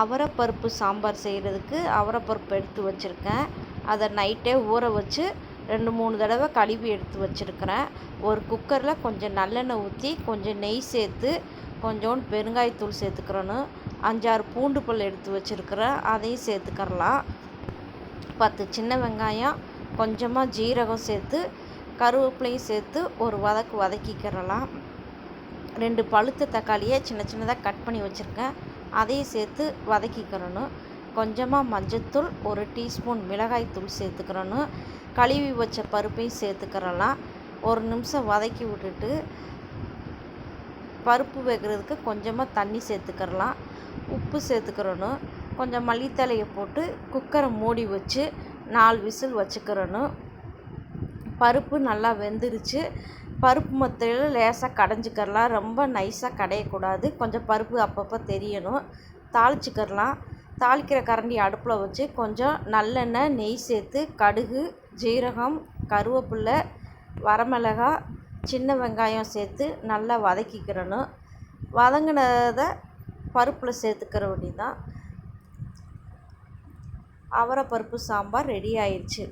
அவரைப்பருப்பு சாம்பார் செய்கிறதுக்கு அவரைப்பருப்பு எடுத்து வச்சுருக்கேன். அதை நைட்டே ஊற வச்சு ரெண்டு மூணு தடவை கழுவி எடுத்து வச்சுருக்கிறேன். ஒரு குக்கரில் கொஞ்சம் நல்லெண்ணெய் ஊற்றி கொஞ்சம் நெய் சேர்த்து கொஞ்சோண்டு பெருங்காயத்தூள் சேர்த்துக்கிறணும் அஞ்சாறு பூண்டு பல் எடுத்து வச்சுருக்கிறேன். அதையும் சேர்த்துக்கரலாம் பத்து சின்ன வெங்காயம் கொஞ்சமாக ஜீரகம் சேர்த்து கருவேப்பிலையும் சேர்த்து ஒரு வதக்கு வதக்கிக்கிறலாம். ரெண்டு பழுத்த தக்காளியை சின்ன சின்னதாக கட் பண்ணி வச்சுருக்கேன். அதையும் சேர்த்து வதக்கிக்கிறணும் கொஞ்சமாக மஞ்சத்தூள் ஒரு டீஸ்பூன் மிளகாய்த்தூள் சேர்த்துக்கிறணும் கழுவி வச்ச பருப்பையும் சேர்த்துக்கிறலாம். ஒரு நிமிஷம் வதக்கி விட்டுட்டு பருப்பு வைக்கிறதுக்கு கொஞ்சமாக தண்ணி சேர்த்துக்கிறலாம். உப்பு சேர்த்துக்கிறணும். கொஞ்சம் மல்லித்தலையை போட்டு குக்கரை மூடி வச்சு நாலு விசில் வச்சுக்கிறணும். பருப்பு நல்லா வெந்துருச்சு. பருப்பு மத்தையில் லேசாக கடைஞ்சிக்கிறலாம். ரொம்ப நைஸாக கடையக்கூடாது. கொஞ்சம் பருப்பு அப்பப்போ தெரியணும். தாளிச்சிக்கிறலாம். தாளிக்கிற கரண்டி அடுப்பில் வச்சு கொஞ்சம் நல்லெண்ணெய் நெய் சேர்த்து கடுகு ஜீரகம் கருவேப்பில்லை வரமிளகாய் சின்ன வெங்காயம் சேர்த்து நல்லா வதக்கிக்கிறணும் வதங்கினதை பருப்பில் சேர்த்துக்கிற வண்டி தான் அவரை பருப்பு சாம்பார் ரெடி ஆயிடுச்சு.